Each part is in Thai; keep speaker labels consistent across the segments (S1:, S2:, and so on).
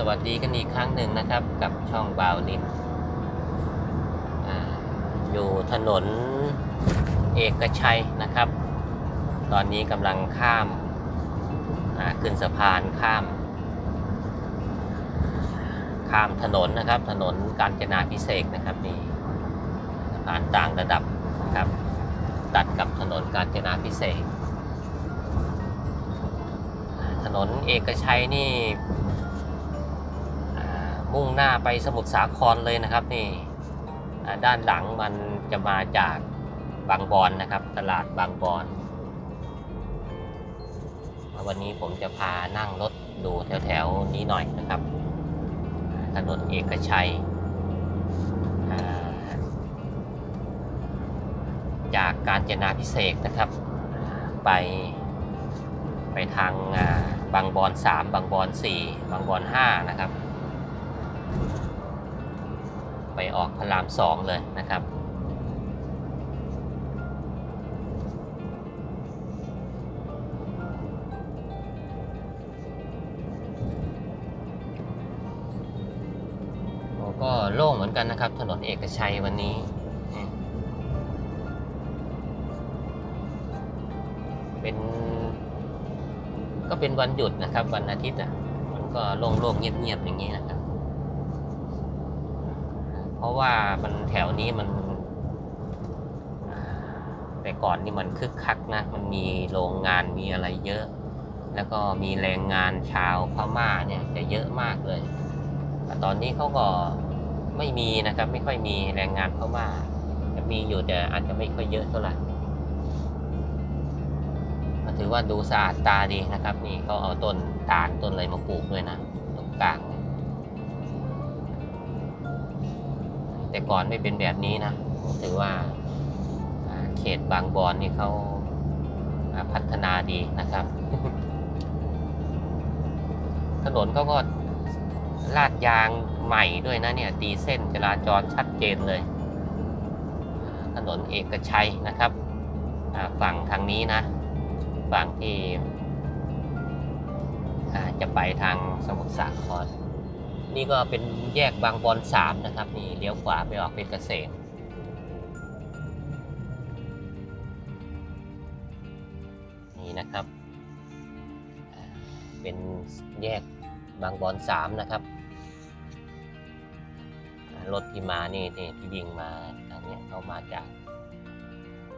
S1: สวัสดีกันอีกครั้งหนึ่งนะครับ กับช่องบาวลินอ่าอยู่ถนนเอกชัยนะครับ ตอนนี้กำลังข้ามาขึ้นสะพานข้าม ข้ามถนนนะครับ ถนนกาญจนาพิเศษนะครับนี่สะพานต่างระดับนะครับ ตัดกับถนนกาญจนาพิเศษถนนเอกชัยนี่ มุ่งหน้าไปสมุทรสาครเลยนะครับนี่ด้านหลังมันจะมาจากบางบอนนะครับ ตลาดบางบอนวันนี้ผมจะพานั่งรถดูแถวๆนี้หน่อยนะครับถนนเอกชัยจากการจนาพิเศษนะครับ ไปไปทางบางบอน 3 บางบอน 4 บางบอน 5 นะครับ ไปออกพระราม2เลยนะครับ ก็โล่งเหมือนกันนะครับ ถนนเอกชัยวันนี้เป็น ก็เป็นวันหยุดนะครับ วันอาทิตย์อะมันก็โล่งๆเงียบๆอย่างนี้นะครับ เพราะว่ามันแถวนี้มันแต่ก่อนนี่มันคึกคักนะ มันมีโรงงานมีอะไรเยอะ แล้วก็มีแรงงานชาวพม่าเนี่ยจะเยอะมากเลยแต่ตอนนี้เขาก็ไม่มีนะครับ ไม่ค่อยมีแรงงานเข้ามาจะมีอยู่แต่อาจจะไม่ค่อยเยอะเท่าไหร่ถือว่าดูสะอาดตาดีนะครับ นี่เขาเอาต้นตาลต้นอะไรมาปลูกด้วยนะตรงกลาง แต่ก่อนไม่เป็นแบบนี้นะผมถือว่าเขตบางบอนนี่เขาพัฒนาดีนะครับ ถนนเขาก็ลาดยางใหม่ด้วยนะเนี่ยตีเส้นจราจรชัดเจนเลย ถนนเอกชัยนะครับฝั่งทางนี้นะฝั่งที่จะไปทางสมุทรสาคร นี่ก็เป็นแยกบางบอนสามนะครับนี่เลี้ยวขวาไปออกเพชรเกษมนี่นะครับ เป็นแยกบางบอนสามนะครับรถที่มานี่ที่ที่ยิงมาทางเนี้ยเข้ามาจาก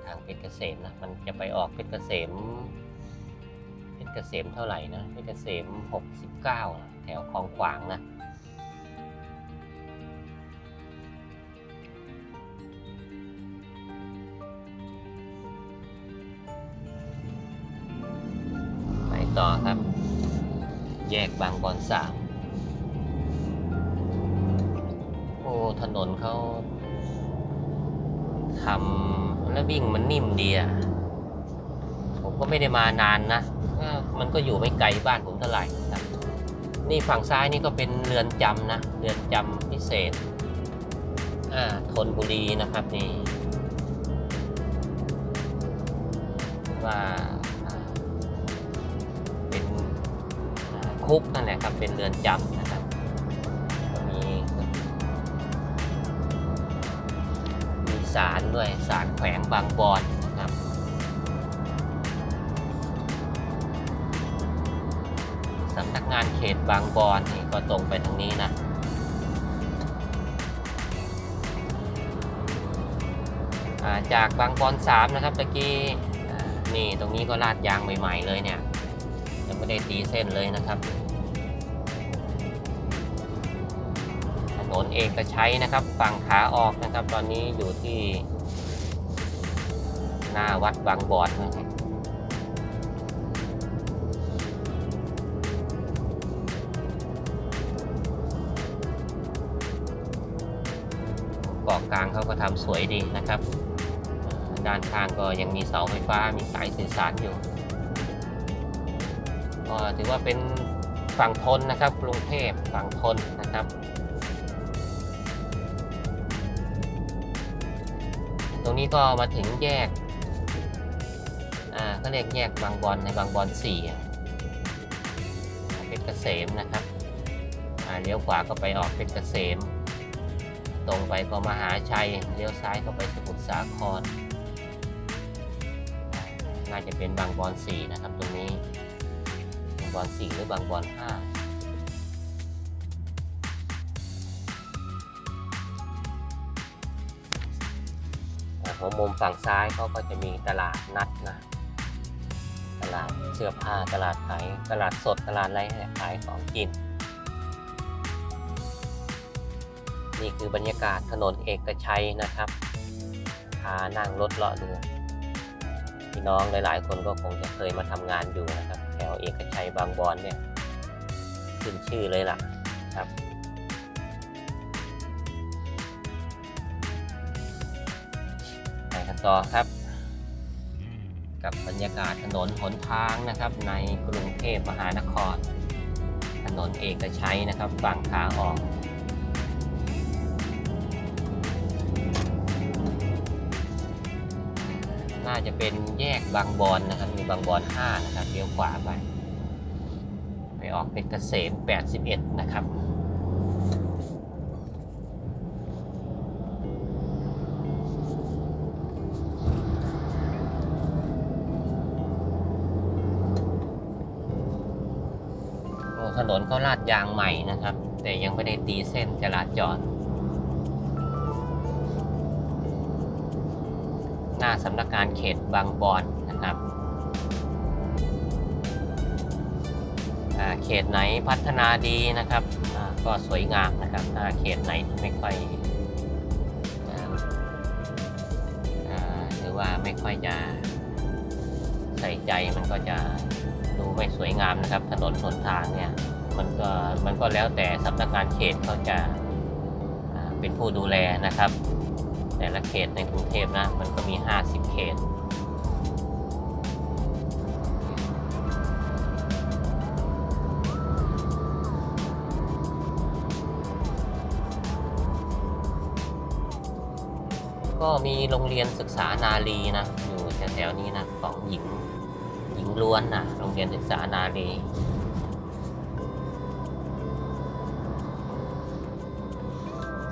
S1: ทางเพชรเกษมนะมันจะไปออกเพชรเกษมเพชรเกษมเท่าไหร่นะเพชรเกษมหกสิบเก้าแถวคลองขวางนะ ต่อครับ แยกบางบอนสามโอ้ถนนเขาทำแล้ววิ่งมันนิ่มดีอะ ผมก็ไม่ได้มานานนะมันก็อยู่ไม่ไกลบ้านผมเท่าไหร่ครับนี่ฝั่งซ้ายนี่ก็เป็นเรือนจำนะ เรือนจำพิเศษอ่าธนบุรีนะครับนี่ว่า คุกนั่นแหละครับเป็นเรือนจำนะครับมีมีศาลด้วยศาลแขวงบางบอนนะครับสำนักงานเขตบางบอนนี่ก็ตรงไปทางนี้นะาจากบางบอนสามนะครับตะกี้นี่ตรงนี้ก็ลาดยางใหม่ ๆ เลยเนี่ย ได้ตีเส้นเลยนะครับ ถนนเอกชัยนะครับ ฝั่งขาออกนะครับ ตอนนี้อยู่ที่ หน้าวัดบางบอนนะครับเกาะกลางเขาก็ทำสวยดีนะครับ ด้านข้างก็ยังมีเสาไฟฟ้ามีสายสื่อสารอยู่ ถือว่าเป็นฝั่งทนนะครับกรุงเทพฝั่งทนนะครับ ตรงนี้ก็มาถึงแยกอ่าก็เรียกแยกบางบอนในบางบอนสี่เพชรเกษมนะครับอ่าเลี้ยวขวาก็ไปออกเพชรเกษม ตรงไปก็มหาชัย เลี้ยวซ้ายก็ไปสมุทรสาคร น่าจะเป็นบางบอนสี่นะครับตรงนี้ บอนสี่หรือบางบอนห้าหัวมุมฝั่งซ้ายเขาก็จะมีตลาดนัดนะ ตลาดเสื้อผ้าตลาดขายตลาดสดตลาดอะไรนี่ยขายของกิน นี่คือบรรยากาศถนนเอกชัยนะครับพานั่งรถเลาะดู พี่น้องหลาย ๆ คนก็คงจะเคยมาทำงานอยู่นะครับแถวเอกชัยบางบอนเนี่ยขึ้นชื่อเลยล่ะครับ ไปกันต่อครับ กับบรรยากาศถนนหนทางนะครับในกรุงเทพมหานคร ถนนเอกชัยนะครับฝั่งขาออก น่าจะเป็นแยกบางบอนนะครับ มีบางบอน5นะครับเลี้ยวขวาไป ไปออกเพชรเกษม81 นะครับถนนก็ลาดยางใหม่นะครับ แต่ยังไม่ได้ตีเส้นจราจร หน้าสำนักงานเขตบางบอนนะครับเขตไหนพัฒนาดีนะครับก็สวยงามนะครับถ้าเขตไหนที่ไม่ค่อยอหรือว่าไม่ค่อยจะใส่ใจมันก็จะดูไม่สวยงามนะครับ ถนนหนทางเนี่ยมันก็มันก็แล้วแต่สำนักงานเขตเขาจะเป็นผู้ดูแลนะครับ แต่ละเขตในกรุงเทพนะ มันก็มี 50 เขต ก็มีโรงเรียนศึกษานารีนะ อยู่แถวๆนี้นะ ของหญิงหญิงล้วนนะโรงเรียนศึกษานารี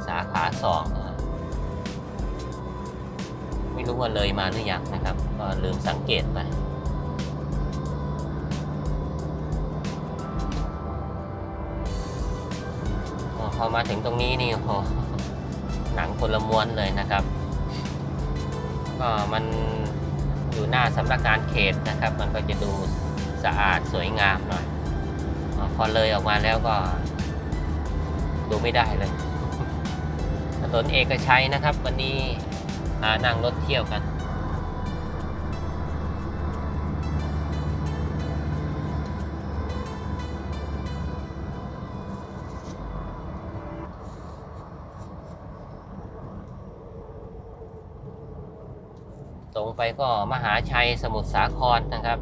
S1: สาขาสอง รู้ว่าเลยมาหรือยังนะครับ ก็ลืมสังเกตไปพอมาถึงตรงนี้นี่โอ้โหหนังคนละม้วนเลยนะครับ ก็มันอยู่หน้าสำนักงานเขตนะครับ มันก็จะดูสะอาดสวยงามหน่อยอพอเลยออกมาแล้วก็ ดูไม่ได้เลยถนนเอกชัยนะครับ วันนี้ พานั่งรถเที่ยวกัน ตรงไปก็มหาชัยสมุทรสาครนะครับ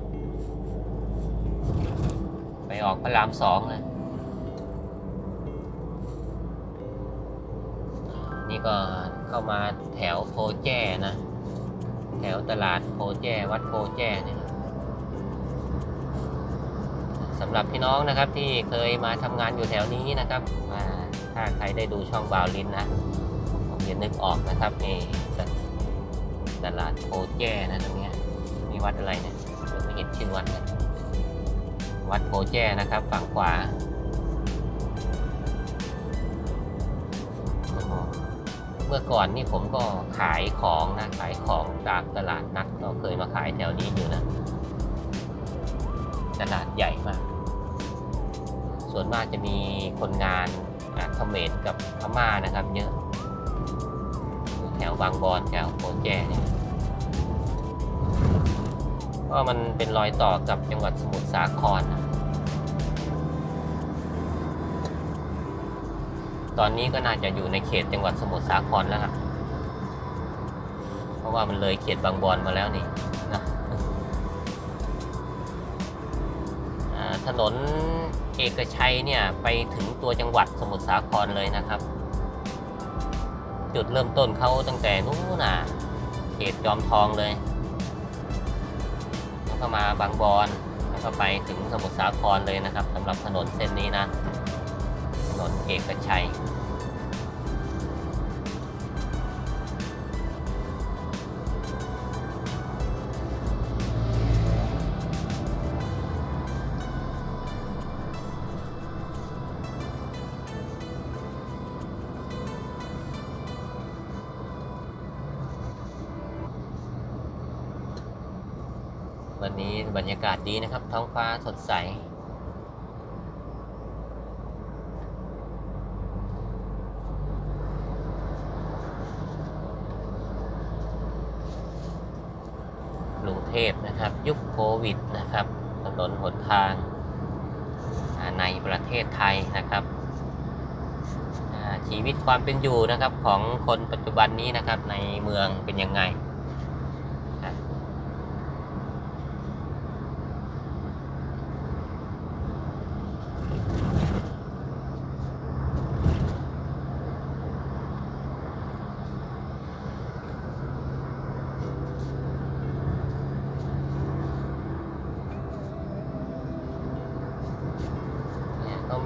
S1: ไปออกพระรามสองเลยนี่ก็ เข้ามาแถวโพแจ้นะ แถวตลาดโพแจ้วัดโพแจ้เนี่ยสำหรับพี่น้องนะครับที่เคยมาทำงานอยู่แถวนี้นะครับมาถ้าใครได้ดูช่องบาวลินนะผมจะนึกออกนะครับนี่ตลาดโพแจ้นะตรงนี้มีวัดอะไรเนี่ยยังไม่เห็นชื่อวัดเลยวัดโพแจ้นะครับฝั่งขวา เมื่อก่อนนี่ผมก็ขายของนะขายของตามตลาดนัดก็เคยมาขายแถวนี้อยู่นะตลาดใหญ่มาก ส่วนมากจะมีคนงานอาเขมรกับพม่านะครับ เยอะ แถวบางบอนแถวโพแจเนี่ยก็มันเป็นรอยต่อกับจังหวัดสมุทรสาครนะ ตอนนี้ก็น่าจะอยู่ในเขตจังหวัดสมุทรสาครแล้วล่ะ เพราะว่ามันเลยเขตบางบอนมาแล้วนี่นะถนนเอกชัยเนี่ยไปถึงตัวจังหวัดสมุทรสาครเลยนะครับ จุดเริ่มต้นเขาตั้งแต่นู้นน่ะเขตจอมทองเลย แล้วก็มาบางบอนแล้วก็ไปถึงสมุทรสาครเลยนะครับสำหรับถนนเส้นนี้นะ นนเอกชัยวันนี้บรรยากาศดีนะครับ ท้องฟ้าสดใส กรุงเทพ นะครับยุคโควิดนะครับถนนหนทางในประเทศไทยนะครับชีวิตความเป็นอยู่นะครับของคนปัจจุบันนี้นะครับในเมืองเป็นยังไง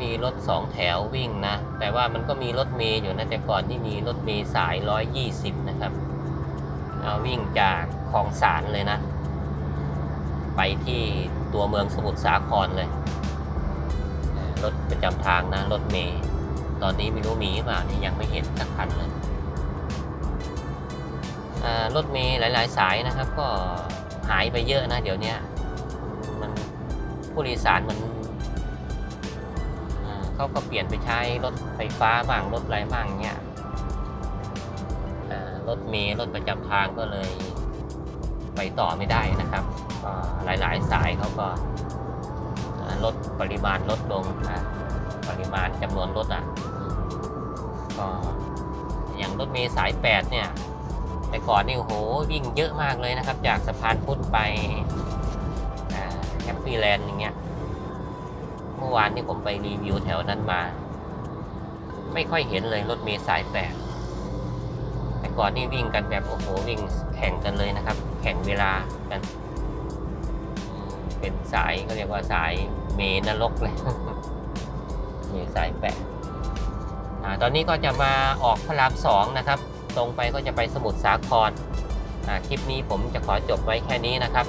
S1: มีรถสองแถววิ่งนะ แต่ว่ามันก็มีรถเมย์อยู่นะแต่ก่อนที่มีรถเมย์สาย 120 นะครับวิ่งจากคลองสารเลยนะ ไปที่ตัวเมืองสมุทรสาครเลย รถประจำทางนะ รถเมย์ตอนนี้ไม่รู้มีหรือเปล่านี่ยังไม่เห็นสักคันเลยรถเมย์หลาย ๆ สายนะครับ ก็หายไปเยอะนะ เดี๋ยวนี้มันผู้โดยสารมันอ่า เขาก็เปลี่ยนไปใช้รถไฟฟ้าบ้างรถไรบ้างเนี่ยรถเมล์รถประจำทางก็เลยไปต่อไม่ได้นะครับก็หลายสายเขาก็ลดปริมาณลดลงนะปริมาณจำนวนรถอะก็อย่างรถเมล์สาย 8 เนี่ย แต่ก่อนนี่โอ้โหวิ่งเยอะมากเลยนะครับ จากสะพานพุทธไปแฮปปี้แลนด์อย่างเงี้ย เมื่อวานที่ผมไปรีวิวแถวนั้นมา ไม่ค่อยเห็นเลยรถเมล์สายแปดแต่ก่อนนี่วิ่งกันแบบโอ้โหวิ่งแข่งกันเลยนะครับ แข่งเวลากัน เป็นสายก็เรียกว่าสายเมนรกเลยเมสายแปดตอนนี้ก็จะมาออกพระรามสองนะครับ ตรงไปก็จะไปสมุทรสาครคลิปนี้ผมจะขอจบไว้แค่นี้นะครับ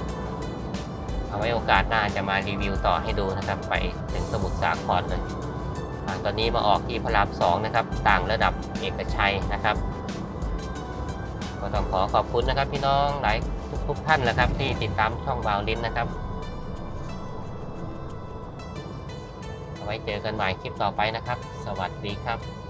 S1: เอาไว้โอกาสหน้าจะมารีวิวต่อให้ดูนะครับ ไปถึงสมุทรสาครเลยตอนนี้มาออกที่พระรามสองนะครับ ต่างระดับเอกชัยนะครับ ก็ต้องขอขอบคุณนะครับ พี่น้องหลายทุกท่านแหละครับ ที่ติดตามช่องวาวลินนะครับเอาไว้เจอกันใหม่คลิปต่อไปนะครับ สวัสดีครับ